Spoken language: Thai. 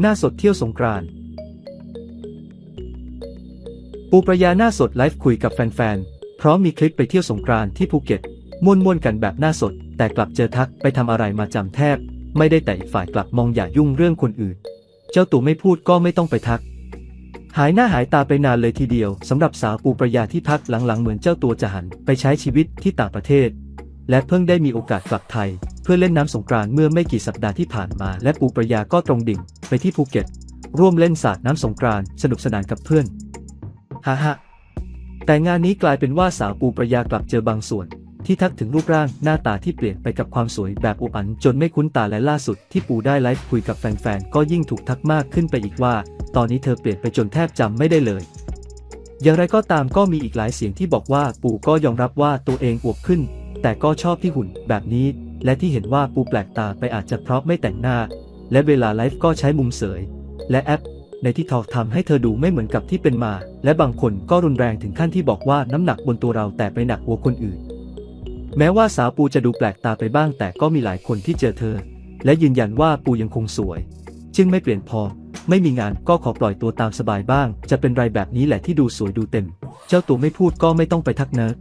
หน้าสดเที่ยวสงกรานต์ปูประยาหน้าสดไลฟ์คุยกับแฟนๆ พร้อมมีคลิปไปเที่ยวสงกรานต์ที่ภูเก็ตม่วนๆกันแบบหน้าสด แต่กลับเจอทักไปทำอะไรมาจำแทบ ไม่ได้แต่อีกฝ่ายกลับมองอย่ายุ่งเรื่องคนอื่น เจ้าตัวไม่พูดก็ไม่ต้องไปทัก หายหน้าหายตาไปนานเลยทีเดียวสำหรับสาวปูประยาที่พักหลังๆเหมือนเจ้าตัวจะหันไปใช้ชีวิตที่ต่างประเทศ และเพิ่งได้มีโอกาสกลับไทย เพื่อเล่นน้ำสงกรานต์เมื่อไม่กี่สัปดาห์ที่ผ่านมา และปูประยาก็ตรงดิ่งไปที่ภูเก็ต ร่วมเล่นสาดน้ำสงกรานต์สนุกสนานกับเพื่อนฮ่าฮะแต่งานนี้กลายเป็นว่าสาวปูประยากลับเจอบางส่วนที่ทักถึงรูปร่างหน้าตาที่เปลี่ยนไปกับความสวยแบบอุบันจนไม่คุ้นตาและล่าสุดที่ปูได้ไลฟ์คุยกับแฟนๆ ก็ยิ่งถูกทักมากขึ้นไปอีกว่า ตอนนี้เธอเปลี่ยนไปจนแทบจำไม่ได้เลย อย่างไรก็ตามก็มีอีกหลายเสียงที่บอกว่าปู่ก็ยอมรับว่าตัวเองอวบขึ้น แต่ก็ชอบที่หุ่นแบบนี้ และที่เห็นว่าปูแปลกตาไปอาจจะเพราะไม่แต่งหน้า และเวลาไลฟ์ก็ใช้มุมเสย และแอป ในที่ทอกทำให้เธอดูไม่เหมือนกับที่เป็นมา และบางคนก็รุนแรงถึงขั้นที่บอกว่าน้ำหนักบนตัวเราแต่ไปหนักหัวคนอื่น แม้ว่าสาวปูจะดูแปลกตาไปบ้าง แต่ก็มีหลายคนที่เจอเธอ และยืนยันว่าปูยังคงสวย จึงไม่เปลี่ยนพอไม่มีงานก็ขอปล่อยตัวตามสบายบ้าง จะเป็นไรแบบนี้แหละที่ดูสวยดูเต็ม เจ้าตัวไม่พูดก็ไม่ต้องไปทักเนิร์